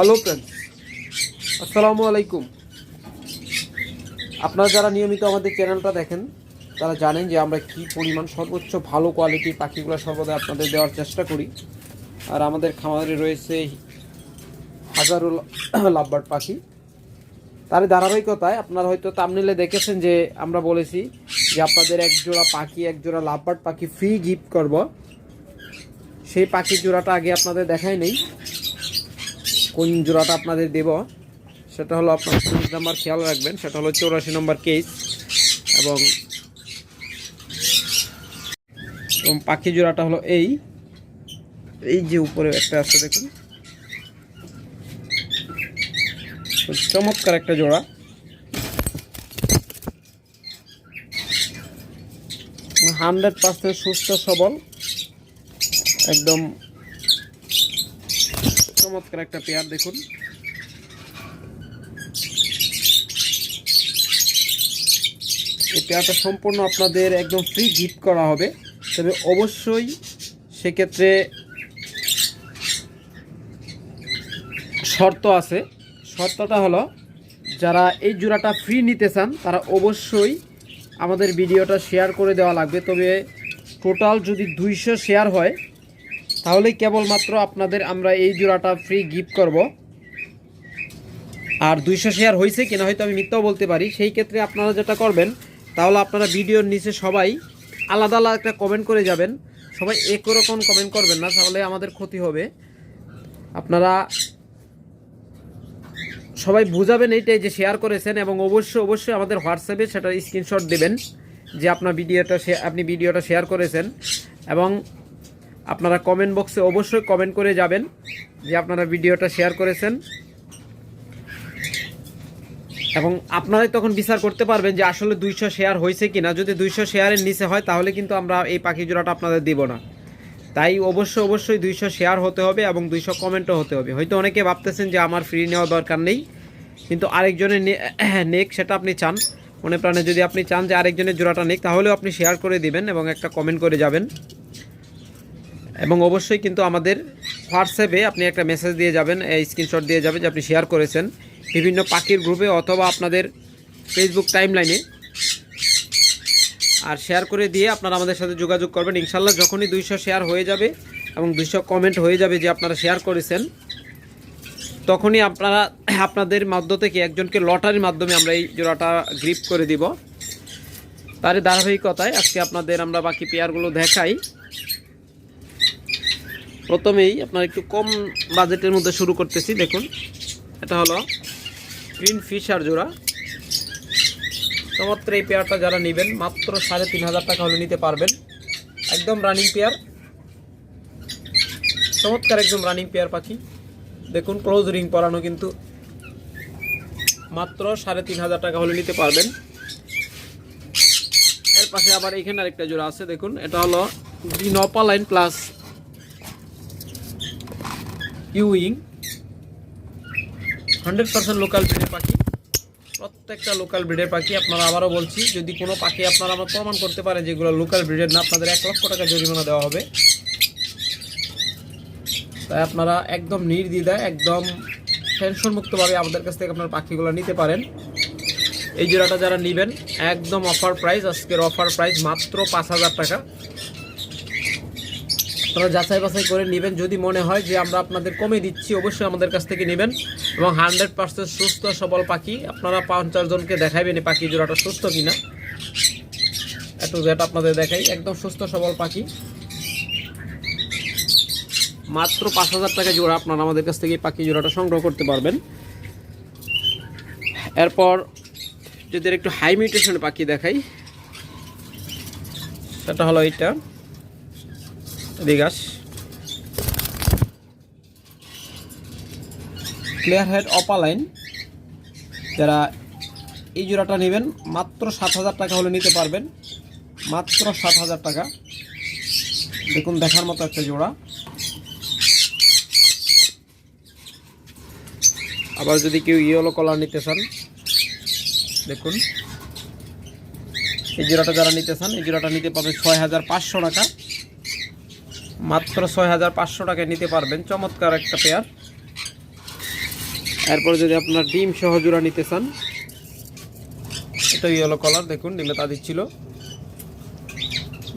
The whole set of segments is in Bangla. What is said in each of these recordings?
হ্যালো ফ্রেন্ডস আসসালামু আলাইকুম আপনারা যারা নিয়মিত আমাদের চ্যানেলটা দেখেন, তারা জানেন যে আমরা কি পরিমাণ সর্বোচ্চ ভালো কোয়ালিটির পাখিগুলো সর্বদা আপনাদের দেওয়ার চেষ্টা করি। আর আমাদের খামারে রয়েছে হাজারো লাভবার্ড পাখি। তার ধারাবাহিকতায় আপনারা হয়তো তামনিলে দেখেছেন যে আমরা বলেছি যে আপনাদের এক জোড়া পাখি, এক জোড়া লাভবার্ড পাখি ফ্রি গিফট করব। সেই পাখির জোড়াটা আগে আপনাদের দেখাই নেই। কোন জোড়াটা আপনাদের দেব, সেটা হলো আপনার সিরিজ নাম্বার খেয়াল রাখবেন, সেটা হলো চৌরাশি নম্বর কেস এবং এবং পাখি জোড়াটা হলো এই। এই যে উপরে একটা আছে দেখুন। চমৎকার একটা জোড়া। হান্ড্রেড পার্সেন্ট সুস্থ সবল, একদম চমৎকার একটা পেয়ার দেখুন। এই পেয়ারটা সম্পূর্ণ আপনাদের একদম ফ্রি গিফট করা হবে। তবে অবশ্যই সেক্ষেত্রে শর্ত আছে। শর্তটা হলো, যারা এই জোড়াটা ফ্রি নিতে চান, তারা অবশ্যই আমাদের ভিডিওটা শেয়ার করে দেওয়া লাগবে। তবে টোটাল যদি দুইশো শেয়ার হয় তাহলেই কেবলমাত্র আপনাদের আমরা এই জোড়াটা ফ্রি গিফট করব। আর দুইশো শেয়ার হয়েছে কিনা হয়তো আমি মিথ্যাও বলতে পারি, সেই ক্ষেত্রে আপনারা যেটা করবেন, তাহলে আপনারা ভিডিওর নিচে সবাই আলাদা আলাদা একটা কমেন্ট করে যাবেন। সবাই একই রকম কমেন্ট করবেন না, তাহলে আমাদের ক্ষতি হবে। আপনারা সবাই বুঝাবেন এইটাই যে শেয়ার করেছেন এবং অবশ্যই অবশ্যই আমাদের হোয়াটসঅ্যাপে সেটার স্ক্রিনশট দেবেন যে আপনার ভিডিওটা আপনি ভিডিওটা শেয়ার করেছেন। এবং আপনারা কমেন্ট বক্সে অবশ্যই কমেন্ট করে যাবেন যে আপনারা ভিডিওটা শেয়ার করেছেন। এবং আপনারাই তখন বিচার করতে পারবেন যে আসলে দুইশো শেয়ার হয়েছে কিনা। যদি দুইশো শেয়ারের নিচে হয়, তাহলে কিন্তু আমরা এই পাখি জোড়াটা আপনাদের দিব না। তাই অবশ্যই অবশ্যই দুইশো শেয়ার হতে হবে এবং দুইশো কমেন্টও হতে হবে। হয়তো অনেকে ভাবতেছেন যে আমার ফ্রি নেওয়া দরকার নেই, কিন্তু আরেকজনের নেক সেটা আপনি চান। মনে প্রাণে যদি আপনি চান যে আরেকজনের জোড়াটা নেক, তাহলেও আপনি শেয়ার করে দিবেন এবং একটা কমেন্ট করে যাবেন। এবং অবশ্যই কিন্তু আমাদের হোয়াটসঅ্যাপে আপনি একটা মেসেজ দিয়ে যাবেন স্ক্রিনশট দিয়ে যাবেন যে আপনি শেয়ার করেছেন বিভিন্ন পাখির গ্রুপে অথবা আপনাদের ফেসবুক টাইমলাইনে আর শেয়ার করে দিয়ে আপনারা আমাদের সাথে যোগাযোগ করবেন। ইনশাল্লাহ যখনই দুইশো শেয়ার হয়ে যাবে এবং দুইশো কমেন্ট হয়ে যাবে যে আপনারা শেয়ার করেছেন, তখনই আপনারা আপনাদের মধ্য থেকে একজনকে লটারির মাধ্যমে আমরা এই জোড়াটা গ্রিপ করে দিব। তারই ধারাবাহিকতায় আজকে আপনাদের আমরা বাকি পেয়ারগুলো দেখাই। প্রথমেই আপনার একটু কম বাজেটের মধ্যে শুরু করতেছি, দেখুন। এটা হলো গ্রিন ফিশ আর জোড়া। চমৎকার এই পেয়ারটা যারা নেবেন, মাত্র সাড়ে তিন হাজার টাকা হলে নিতে পারবেন। একদম রানিং পেয়ার। চমৎকার একদম রানিং পেয়ার পাখি। দেখুন ক্লোজ রিং পরানো কিন্তু মাত্র সাড়ে তিন হাজার টাকা হলে নিতে পারবেন। এর পাশে আবার এখানে আরেকটা জোড়া আছে, দেখুন। এটা হলো গ্রিন অপালাইন প্লাস ইউইং হান্ড্রেড পার্সেন্ট লোকাল ব্রিডের পাখি, প্রত্যেকটা লোকাল ব্রিডের পাখি আপনারা আবারও বলছি, যদি কোনো পাখি আপনারা আমার প্রমাণ করতে পারেন যেগুলো লোকাল ব্রিডের না, আপনাদের এক লক্ষ টাকা জরিমানা দেওয়া হবে। তাই আপনারা একদম নির্দ্বিধায়, একদম টেনশন মুক্তভাবে আমাদের কাছ থেকে আপনার পাখিগুলো নিতে পারেন। এই জোড়াটা যারা নেবেন, একদম অফার প্রাইস আজকের অফার প্রাইস মাত্র পাঁচ হাজার টাকা। আপনারা যাচাই বাছাই করে নেবেন। যদি মনে হয় যে আমরা আপনাদের কমে দিচ্ছি, অবশ্যই আমাদের কাছ থেকে নেবেন। এবং হান্ড্রেড পার্সেন্ট সুস্থ, সবল পাখি। আপনারা পঞ্চাশ জনকে দেখাবেন এই পাখি জোড়াটা সুস্থ কিনা। একটু যেটা আপনাদের দেখাই। একদম সুস্থ, সবল পাখি। মাত্র পাঁচ হাজার টাকা জোড়া আপনারা আমাদের কাছ থেকে পাখি জোড়াটা সংগ্রহ করতে পারবেন। এরপর যদি একটু হাই মিউটেশনের পাখি দেখাই, সেটা হলো এইটা। দিগাস। ক্লিয়ার হেড অপালাইন যারা এই জোড়াটা নেবেন, মাত্র সাত হাজার টাকা হলে নিতে পারবেন। মাত্র সাত হাজার টাকা। দেখুন, দেখার মতো একটা জোড়া। আবার যদি কেউ ইয়েলো কলার নিতে চান, দেখুন। এই জোড়াটা যারা নিতে চান, এই জোড়াটা নিতে পারবেন ছয় হাজার পাঁচশো টাকা। মাত্র ছয় হাজার পাঁচশো টাকায় নিতে পারবেন। চমৎকার একটা পেয়ার এরপর যদি আপনার ডিম সহ জোড়া নিতে চান এটা ইয়েলো কালার দেখুন, ডিমে তা দিচ্ছিল।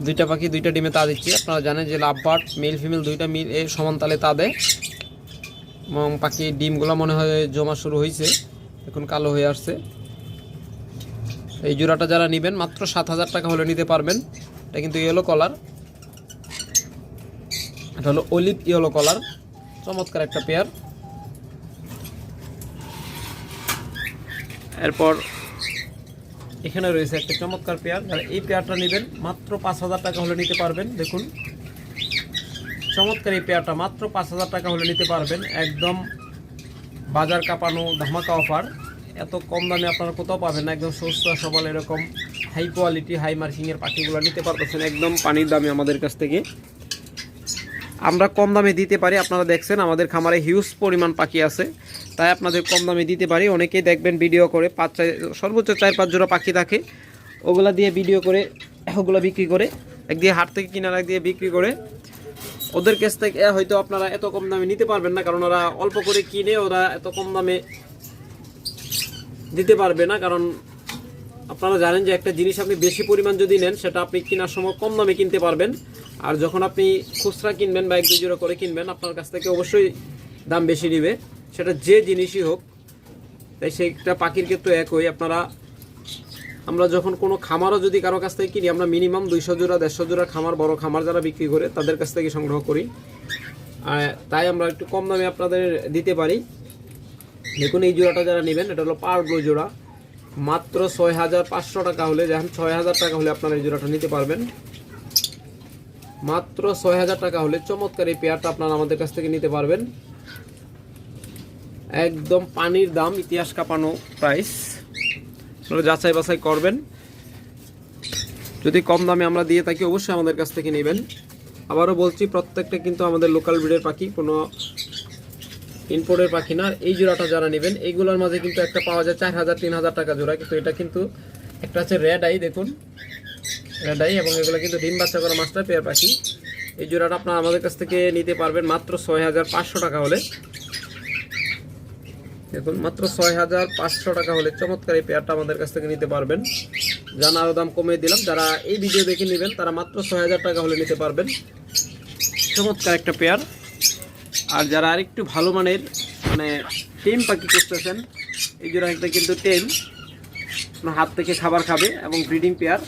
দুইটা পাখি, দুইটা ডিমে তা দিচ্ছি। আপনারা জানেন যে লাভ লাভবার্ড মেল ফিমেল দুইটা মিল এ সমান তালে তা দেয়। এবং পাখি ডিমগুলো মনে হয় জমা শুরু হয়েছে এখন কালো হয়ে আসছে। এই জোড়াটা যারা নেবেন, মাত্র সাত হাজার টাকা হলে নিতে পারবেন। এটা কিন্তু ইয়েলো কলার এটা হলো অলিভ ইয়েলো কালার চমৎকার একটা পেয়ার এরপর এখানে রয়েছে একটা চমৎকার পেয়ার যারা এই পেয়ারটা নেবেন, মাত্র পাঁচ হাজার টাকা হলে নিতে পারবেন। দেখুন, চমৎকার এই পেয়ারটা মাত্র পাঁচ হাজার টাকা হলে নিতে পারবেন। একদম বাজার কাঁপানো ধামাকা অফার এত কম দামে আপনারা কোথাও পাবেন না, একদম সুস্থ সবল এরকম হাই কোয়ালিটি হাই মার্কিংয়ের পাখিগুলো নিতে পারতেছেন একদম পানির দামে আমাদের কাছ থেকে। আমরা কম দামে দিতে পারি। আপনারা দেখছেন, আমাদের খামারে হিউজ পরিমাণ পাখি আছে। তাই আপনাদের কম দামে দিতে পারি। অনেকেই দেখবেন ভিডিও করে, পাঁচ সর্বোচ্চ চার, পাঁচ জোড়া পাখি থাকে। ওগুলা দিয়ে ভিডিও করে, ওগুলো বিক্রি করে একদিকে হাট থেকে কিনার এক দিয়ে বিক্রি করে। ওদের কাছ থেকে হয়তো আপনারা এত কম দামে নিতে পারবেন না, কারণ ওরা অল্প করে কিনে, ওরা এত কম দামে দিতে পারবে না। কারণ আপনারা জানেন যে একটা জিনিস আপনি বেশি পরিমাণ যদি নেন, সেটা আপনি কেনার সময় কম দামে কিনতে পারবেন। আর যখন আপনি খুচরা কিনবেন বা এক দুই জোড়া করে কিনবেন, আপনার কাছ থেকে অবশ্যই দাম বেশি নেবে। সেটা যে জিনিসই হোক, তাই সেইটা পাখির ক্ষেত্রে একই। আপনারা, আমরা যখন কোনো খামারও যদি কারও কাছ থেকে কিনি, আমরা মিনিমাম দুইশো জোড়া, দেড়শো জোড়া খামার, বড় খামার যারা বিক্রি করে, তাদের কাছ থেকে সংগ্রহ করি। তাই আমরা একটু কম দামে আপনাদের দিতে পারি। দেখুন, এই জোড়াটা যারা নেবেন, এটা হলো পার ব্লু জোড়া। মাত্র ছয় হাজার পাঁচশো টাকা হলে যখন ছয় হাজার টাকা হলে আপনারা এই জোড়াটা নিতে পারবেন। মাত্র ছয় হাজার টাকা হলে চমৎকার এই পেয়ারটা আপনারা আমাদের কাছ থেকে নিতে পারবেন। একদম পানির দাম, ইতিহাস কাঁপানো প্রাইস আপনারা যাচাই বাছাই করবেন। যদি কম দামে আমরা দিয়ে থাকি, অবশ্যই আমাদের কাছ থেকে নেবেন। আবারও বলছি, প্রত্যেকটা কিন্তু আমাদের লোকাল ব্রিডের পাখি, কোনো ইম্পোর্টের পাখি না। এই জোড়াটা যারা নেবেন, এইগুলোর মাঝে কিন্তু একটা পাওয়া যায় চার হাজার, তিন হাজার টাকা জোড়া। কিন্তু এটা কিন্তু একটা আছে রেড আই দেখুন। রেড আই এবং এগুলো কিন্তু ডিম বাচ্চা করা মাস্টার পেয়ার পাখি। এই জোড়াটা আপনারা আমাদের কাছ থেকে নিতে পারবেন মাত্র ছয় হাজার পাঁচশো টাকা হলে। দেখুন, মাত্র ছয় হাজার পাঁচশো টাকা হলে চমৎকার এই পেয়ারটা আমাদের কাছ থেকে নিতে পারবেন। জান আরও দাম কমিয়ে দিলাম, যারা এই ভিডিও দেখে নেবেন, তারা মাত্র ছয় হাজার টাকা হলে নিতে পারবেন। চমৎকার একটা পেয়ার। আর যারা আরেকটু ভালো মানের মানে টেম পাখি করতেছেন এই জোড়া একটা কিন্তু টেম। হাত থেকে খাবার খাবে এবং ব্রিডিং পেয়ার।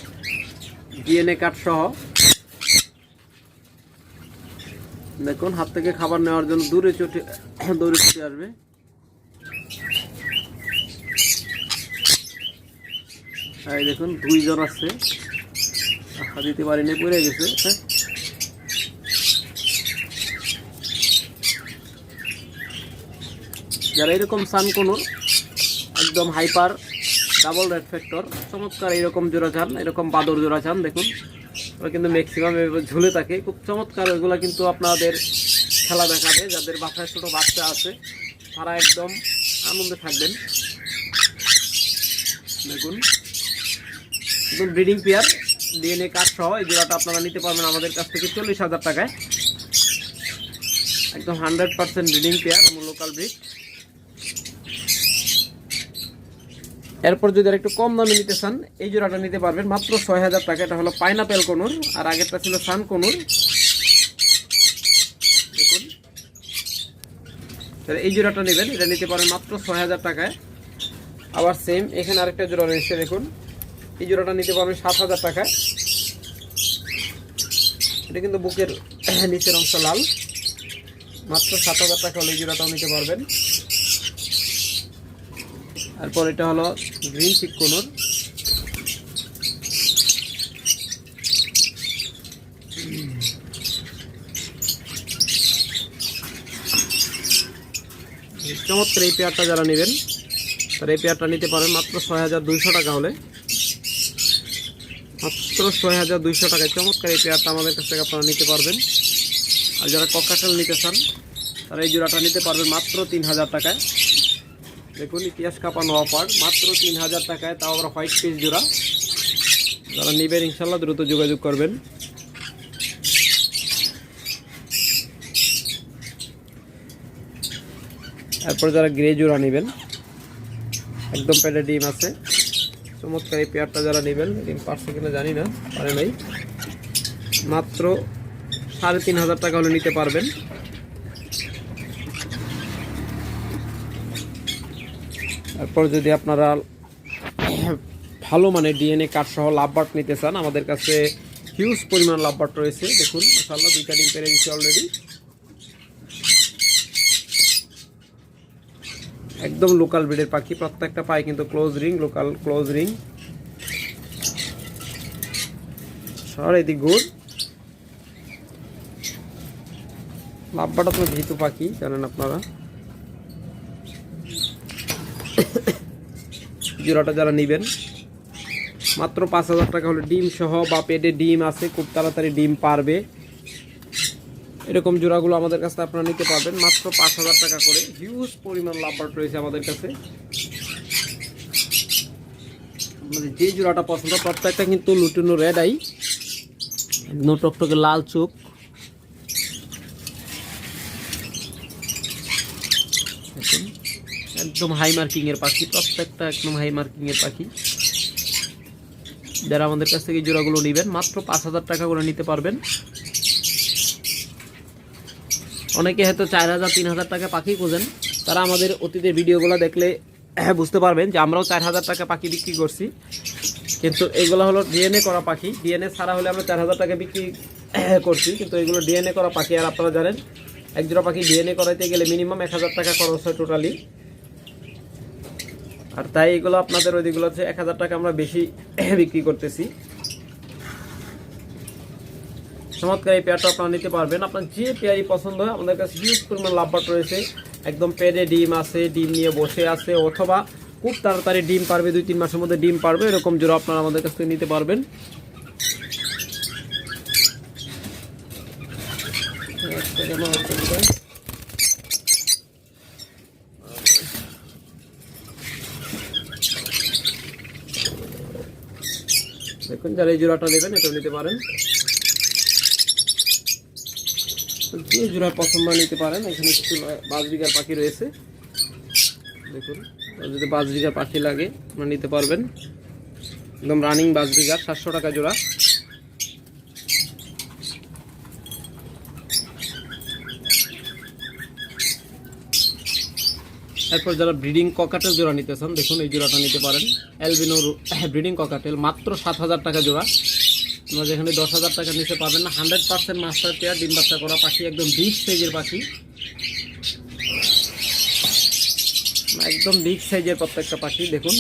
ডিএনএ কার্ড সহ। দেখুন, হাত থেকে খাবার নেওয়ার জন্য দূরে চটে দৌড়ে ছুটে আসবে। এই দেখুন দুইজন আছে দিতে পারিনি, পড়ে গেছে। হ্যাঁ। যারা এরকম সানকনুর, একদম হাইপার ডাবল রেড ফ্যাক্টর। চমৎকার এরকম জোড়া চান, এরকম বাদর জোড়া চান, দেখুন। ওরা কিন্তু ম্যাক্সিমাম ঝুলে থাকে। খুব চমৎকার ওগুলো কিন্তু আপনাদের খেলা দেখাবে, যাদের বাসায় ছোটো বাচ্চা আছে, তারা একদম আনন্দে থাকবেন। দেখুন। একদম ব্রিডিং পেয়ার, ডিএনএ কার্ড সহ এই জোড়াটা আপনারা নিতে পারবেন আমাদের কাছ থেকে চল্লিশ হাজার টাকায়। একদম হান্ড্রেড পার্সেন্ট ব্রিডিং পেয়ার এবং লোকাল ব্রিড এরপর যদি আর একটু কম দামে নিতে চান, এই জোড়াটা নিতে পারবেন। মাত্র ছয় হাজার টাকা। এটা হলো পাইনাপেল কনুর, আর আগেরটা ছিল সান কনুর। দেখুন। তাহলে এই জোড়াটা নেবেন। এটা নিতে পারেন মাত্র ছয় হাজার টাকায়। আবার সেম এখানে আরেকটা জোড়া রয়েছে, দেখুন। এই জোড়াটা নিতে পারবেন সাত হাজার টাকায়। এটা কিন্তু বুকের নিচের অংশ লাল। মাত্র সাত হাজার টাকা হলে এই জোড়াটাও নিতে পারবেন। তারপর এটা হলো গ্রিন চিক চমৎকার এই পেয়ারটা যারা নেবেন, তারা এই পেয়ারটা নিতে পারেন মাত্র ছয় হাজার দুইশো টাকা হলে। মাত্র ছয় হাজার দুইশো টাকায় চমৎকার এই পেয়ারটা আমাদের কাছ থেকে আপনারা নিতে পারবেন। আর যারা ককাটেল নিতে চান, তারা এই জোড়াটা নিতে পারবেন মাত্র তিন হাজার টাকায়। দেখুন, ইতিহাস কাঁপানো অফার মাত্র তিন হাজার টাকায়, তাও আবার হোয়াইট পিস জোড়া। যারা নেবেন, ইনশাল্লাহ দ্রুত যোগাযোগ করবেন। এরপর যারা গ্রে জোড়া নেবেন, একদম পেটে ডিম আছে। চমৎকার এই পেয়ারটা যারা নেবেন, ডিম পারছে কিনা জানি না, পারে নাই। মাত্র সাড়ে তিন হাজার টাকা হলে নিতে পারবেন। তারপর যদি আপনারা ভালো মানে ডিএনএ কার্ড সহ লাভবার্ট নিতে চান, আমাদের কাছে হিউজ পরিমাণ লাভবার্ট রয়েছে। দেখুন মাসাল্লাহ দুইটা পেরে দিচ্ছে অলরেডি একদম লোকাল ব্রিডের পাখি, প্রত্যেকটা পাই কিন্তু close ring local close ring সর, এদিক গুড় লাভবাটা তো ভীতু পাখি, জানেন আপনারা। জোড়াটা যারা নেবেন, মাত্র পাঁচ হাজার টাকা হলে ডিম সহ বা পেটে ডিম আছে, খুব তাড়াতাড়ি ডিম পারবে। এরকম জোড়াগুলো আমাদের কাছে আপনারা নিতে পারবেন, মাত্র পাঁচ হাজার টাকা করে। হিউজ পরিমাণ লাভবার্ড রয়েছে আমাদের কাছে। আমাদের যে জোড়াটা পছন্দ, প্রত্যেকটা কিন্তু লুটিনো রেড আই টকটকে লাল চোখ দেখুন, একদম হাই মার্কিং এর পাখি, প্রত্যেকটা একদম হাই মার্কিং এর পাখি। যারা আমাদের কাছ থেকে জোড়াগুলো নেবেন, মাত্র পাঁচ হাজার টাকা করে নিতে পারবেন। অনেকে হয়তো চার হাজার, তিন হাজার টাকা পাখি খোঁজেন। তারা আমাদের অতীতের ভিডিওগুলো দেখলে বুঝতে পারবেন যে আমরাও চার হাজার টাকা পাখি বিক্রি করছি। কিন্তু এগুলো হলো ডিএনএ করা পাখি। ডিএনএ ছাড়া হলে আমরা চার হাজার টাকা বিক্রি করছি। কিন্তু এগুলো ডিএনএ করা পাখি, আর আপনারা জানেন, এক জোড়া পাখি ডিএনএ করাইতে গেলে মিনিমাম এক হাজার টাকা খরচ হয় টোটালি আর তাই এগুলো আপনাদের ওইদিকগুলো হচ্ছে এক হাজার টাকা আমরা বেশি বিক্রি করতেছি। চমৎকার এই পেয়ারটা আপনারা নিতে পারবেন। আপনার যে পেয়ারই পছন্দ হয় আমাদের কাছে হিউজ পরিমাণ লাভবাট রয়েছে। একদম পেডে ডিম আছে, ডিম নিয়ে বসে আছে, অথবা খুব তাড়াতাড়ি ডিম পারবে, দুই তিন মাসের মধ্যে ডিম পারবে, এরকম জোড়া আপনারা আমাদের কাছ থেকে নিতে পারবেন। একটা গেল, একটা গেল। দেখুন, যারা এই জোড়াটা নেবেন, এটাও নিতে পারেন। যে জোড়া প্রথমবার নিতে পারেন, এখানে কিছু পাঁচ বিঘার পাখি রয়েছে। দেখুন যদি পাঁচ বিঘার পাখি লাগে, আপনারা নিতে পারবেন। একদম রানিং পাঁচ বিঘার সাতশো টাকা জোড়া। তারপর যারা ব্রিডিং ককাটেল জোড়া নিতে চান দেখুন এই জোড়াটা নিতে পারেন। অ্যালবিনো ব্রিডিং ককাটেল, মাত্র সাত হাজার টাকা জোড়া। তোমরা যেখানে দশ হাজার টাকা নিতে পারবেন না হান্ড্রেড পার্সেন্ট মাস্টার পেয়ার ডিম বাচ্চা করা পাখি, একদম বিগ সাইজের পাখি। একদম বিগ সাইজের প্রত্যেকটা পাখি, দেখুন।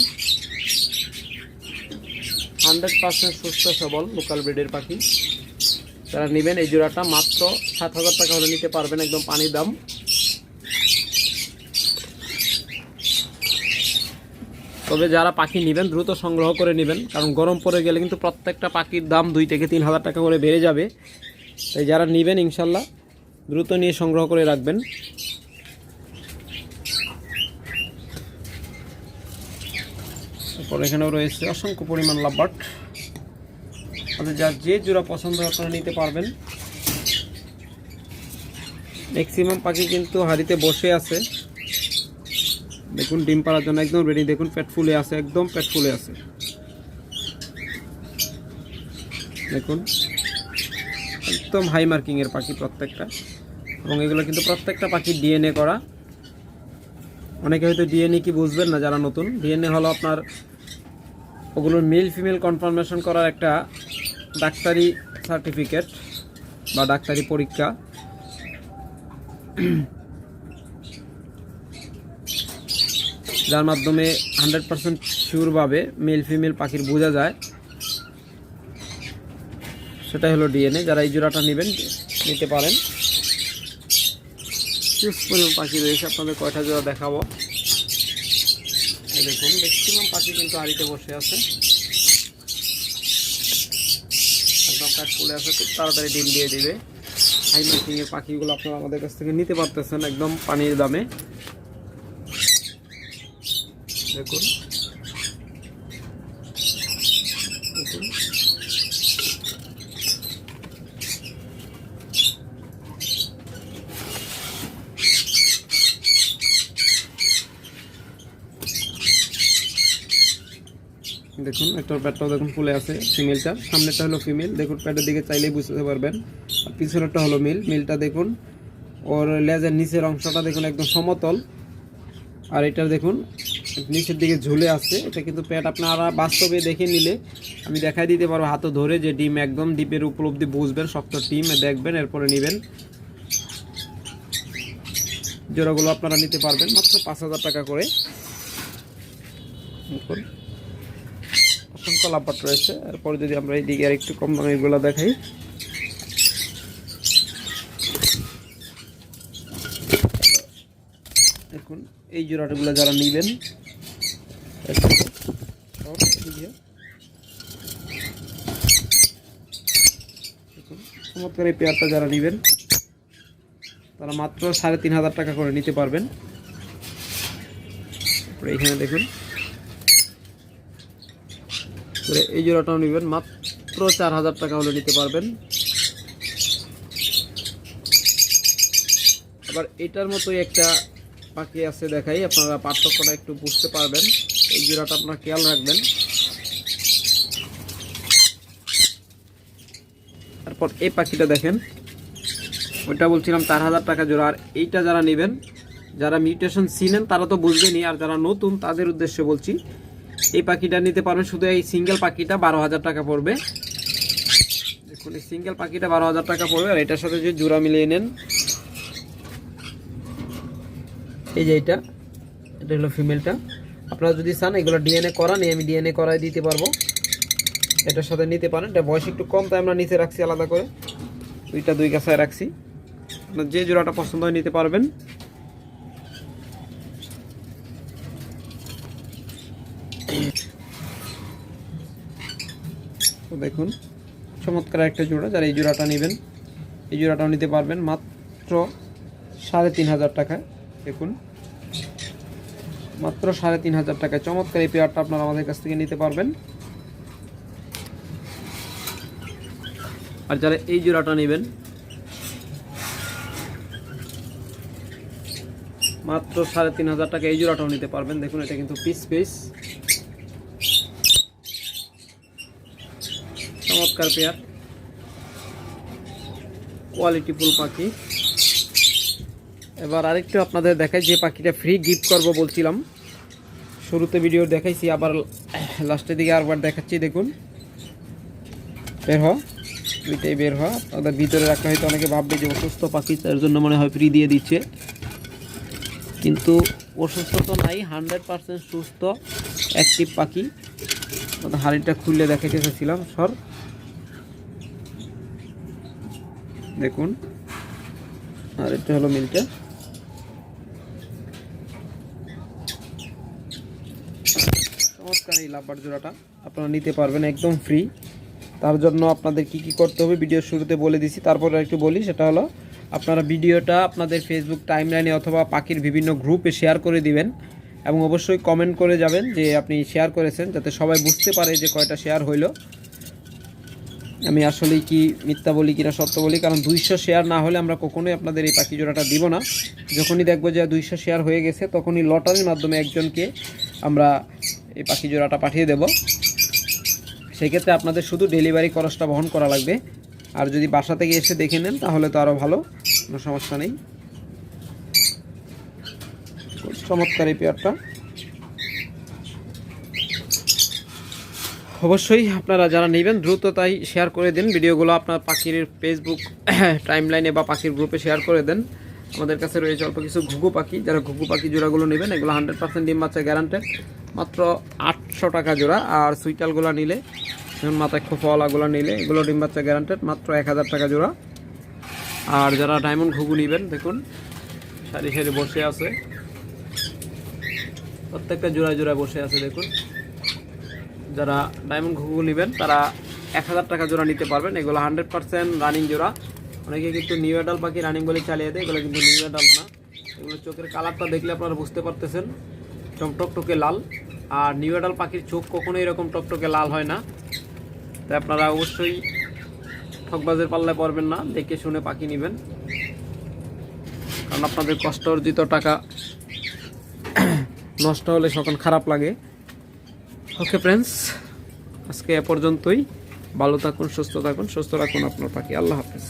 হান্ড্রেড পার্সেন্ট সুস্থ সবল লোকাল ব্রিডের পাখি। তারা নেবেন এই জোড়াটা, মাত্র সাত হাজার টাকা হলে নিতে পারবেন, একদম পানির দাম। তবে যারা পাখি নেবেন, দ্রুত সংগ্রহ করে নেবেন। কারণ গরম পড়ে গেলে কিন্তু প্রত্যেকটা পাখির দাম দুই থেকে তিন হাজার টাকা করে বেড়ে যাবে। তাই যারা নেবেন, ইনশাল্লাহ, দ্রুত নিয়ে সংগ্রহ করে রাখবেন। এখানেও রয়েছে অসংখ্য পরিমাণ লাভবাট। আপনাদের যার যে জোড়া পছন্দ আপনারা নিতে পারবেন। ম্যাক্সিমাম পাখি কিন্তু হাড়িতে বসে আছে। দেখুন ডিম পাড়ার জন্য একদম রেডি দেখুন পেট ফুলে আছে, একদম পেট ফুলে আছে। দেখুন, একদম হাই মার্কিং এর পাখি প্রত্যেকটা। এবং এগুলো কিন্তু প্রত্যেকটা পাখি ডিএনএ করা। অনেকে হয়তো ডিএনএ কি বুঝবেন না যারা নতুন। ডিএনএ হলো আপনার ওগুলোর মেল ফিমেল কনফার্মেশন করার একটা ডাক্তারি সার্টিফিকেট বা ডাক্তারি পরীক্ষা। যার মাধ্যমে হান্ড্রেড পার্সেন্ট শিওরভাবে মেল ফিমেল পাখির বোঝা যায়। সেটাই হলো ডিএনএ। যারা এই জোড়াটা নেবেন, নিতে পারেন। পরিমাণ পাখি রয়েছে। আপনাদের কয়টা জোড়া দেখাবো? দেখুন ম্যাক্সিমাম পাখি কিন্তু আড়িতে বসে আছে। একদম আছে খুব তাড়াতাড়ি ডিম দিয়ে দিবে। হাই মার্কিং এর পাখিগুলো আপনারা আমাদের কাছ থেকে নিতে পারতেছেন একদম পানির দামে। দেখুন দেখুন দেখুন প্যাডটাও দেখুন ফুলে আছে, ফিমেলটা। সামনেটা হলো ফিমেল। দেখুন, প্যাডের দিকে চাইলেই বুঝতে পারবেন। আর পিছনেরটা হলো মিল। মিলটা দেখুন, ওর লেজের নিচের অংশটা দেখুন একদম সমতল। আর এটা দেখুন, নিচের দিকে ঝুলে আছে। এটা কিন্তু প্যাড আপনারা বাস্তবে দেখে নিলে, আমি দেখাই দিতে পারব হাতে ধরে যে ডিম একদম ডিপের উপলব্ধি বুঝবেন, শক্ত ডিম দেখবেন, এরপরে নেবেন। জোড়াগুলো আপনারা নিতে পারবেন, মাত্র পাঁচ হাজার টাকা করে। অসংখ্য লাভবাট রয়েছে। এরপরে যদি আমরা এই দিকে আর একটু কম দামে এগুলো দেখাই। দেখুন, এই জোড়াটাগুলো যারা নেবেন চমৎকার এই পেয়ারটা যারা নেবেন, তারা মাত্র সাড়ে তিন হাজার টাকা করে নিতে পারবেন। এখানে দেখুন এই জোড়াটাও নেবেন, মাত্র চার হাজার টাকা হলে নিতে পারবেন। আবার এটার মতোই একটা পাখি আছে দেখাই, আপনারা পার্থক্যটা একটু বুঝতে পারবেন। এই জোড়াটা আপনারা খেয়াল রাখবেন। তারপর এই পাখিটা দেখেন, ওইটা বলছিলাম চার হাজার টাকা জোড়া, আর এইটা যারা নেবেন, যারা মিউটেশন চিনেন তারা তো বুঝবেনই, আর যারা নতুন, তাদের উদ্দেশ্যে বলছি, এই পাখিটা নিতে পারবেন, শুধু এই সিঙ্গেল পাখিটা বারো হাজার টাকা পড়বে। দেখুন, এই সিঙ্গেল পাখিটা বারো হাজার টাকা পড়বে, আর এটার সাথে যদি জোড়া মিলিয়ে নেন এই যে এটা এটা হলো ফিমেলটা আপনারা যদি চান, এগুলো ডিএনএ করা নেই আমি ডিএনএ করাই দিতে পারব। এটার সাথে নিতে পারেন। এটা বয়স একটু কম, তাই আমরা নিচে রাখছি আলাদা করে। দুইটা দুই কাছায় রাখছি। আপনার যে জোড়াটা পছন্দ হয় নিতে পারবেন। দেখুন, চমৎকার একটা জোড়া, যারা এই জোড়াটা নেবেন, এই জোড়াটাও নিতে পারবেন মাত্র সাড়ে তিন হাজার টাকায়। দেখুন। মাত্র সাড়ে তিন হাজার টাকায় চমৎকার এই পেয়ারটা আপনারা আমাদের কাছ থেকে নিতে পারবেন। আর যারা এই জোড়াটা নেবেন, মাত্র সাড়ে তিন হাজার টাকা এই জোড়াটাও নিতে পারবেন। দেখুন, এটা কিন্তু পিস পিস চমৎকার পেয়ার কোয়ালিটি ফুল পাখি। এবার আরেকটু আপনাদের দেখাই, যে পাখিটা ফ্রি গিফট করব বলছিলাম। শুরুতে ভিডিও দেখাইছি, আবার লাস্টের দিকে আরবার দেখাচ্ছি, দেখুন। বের হ, দুইটাই বের হওয়া তাদের ভিতরে রাখা হয়তো অনেকে ভাববে যে অসুস্থ পাখি, তার জন্য মনে হয় ফ্রি দিয়ে দিচ্ছে। কিন্তু অসুস্থ তো নাই হান্ড্রেড পার্সেন্ট সুস্থ অ্যাক্টিভ পাখি। হাড়িটা খুললে দেখাতে চাইছিলাম, সর। দেখুন, আর এটা হলো মিলটা। চমৎকার এই লাভবার জোড়াটা। আপনারা নিতে পারবেন একদম ফ্রি তার জন্য আপনাদের কি কি করতে হবে ভিডিওর শুরুতে বলে দিছি। তারপর একটু বলি, সেটা হলো আপনারা ভিডিওটা আপনাদের ফেসবুক টাইমলাইনে অথবা পাখির বিভিন্ন গ্রুপে শেয়ার করে দিবেন এবং অবশ্যই কমেন্ট করে যাবেন যে আপনি শেয়ার করেছেন যাতে সবাই বুঝতে পারে যে কয়টা শেয়ার হইল। আমি আসলেই কি মিথ্যা বলি কিনা সত্য বলি, কারণ দুইশো শেয়ার না হলে আমরা কখনোই আপনাদের এই পাখি জোড়াটা দিব না। যখনই দেখব যে দুইশো শেয়ার হয়ে গেছে, তখনই লটারির মাধ্যমে একজনকে আমরা এই পাখি জোড়াটা পাঠিয়ে দেব। সেক্ষেত্রে আপনাদের শুধু ডেলিভারি খরচটা বহন করা লাগবে। আর যদি বাসা থেকে এসে দেখে নেন, তাহলে তো আরও ভালো। কোনো সমস্যা নেই। চমৎকার এই পেয়ারটা অবশ্যই আপনারা যারা নেবেন, দ্রুত তাই শেয়ার করে দিন। ভিডিওগুলো আপনার পাখির ফেসবুক টাইমলাইনে বা পাখির গ্রুপে শেয়ার করে দেন। আমাদের কাছে রয়েছে অল্প কিছু ঘুঘু পাখি। যারা ঘুঘু পাখি জোড়াগুলো নেবেন, এগুলো হান্ড্রেড পার্সেন্ট ডিম বাচ্চা গ্যারান্টেড মাত্র আটশো টাকা জোড়া। আর সুইটালগুলো নিলে, যেমন মাথায় খোফাওয়ালাগুলো নিলে, এগুলো ডিম বাচ্চা গ্যারান্টেড মাত্র এক হাজার টাকা জোড়া। আর যারা ডায়মন্ড ঘুঘু নেবেন, দেখুন, সারি সারি বসে আছে। প্রত্যেকটা জোড়ায় জোড়ায় বসে আছে, দেখুন। যারা ডায়মন্ড ঘুঘু নেবেন, তারা এক হাজার টাকা জোড়া নিতে পারবেন। এগুলো হান্ড্রেড পার্সেন্ট রানিং জোড়া। অনেকে কিন্তু নিউ এডাল পাখি রানিং বলে চালিয়ে দেয়, এগুলো কিন্তু নিউ এডাল না। এগুলো চোখের কালারটা দেখলে আপনারা বুঝতে পারতেছেন টকটকে লাল। আর নিউ এডাল পাখির চোখ কখনো এরকম টকটকে লাল হয় না। তাই আপনারা অবশ্যই ঠকবাজের পাল্লায় পড়বেন না, দেখে শুনে পাখি নেবেন। কারণ আপনাদের কষ্ট অর্জিত টাকা নষ্ট হলে তখন খারাপ লাগে। ওকে ফ্রেন্ডস আজকে এ পর্যন্তই। ভালো থাকুন, সুস্থ থাকুন, সুস্থ রাখুন আপনার পাখি। আল্লাহ হাফেজ।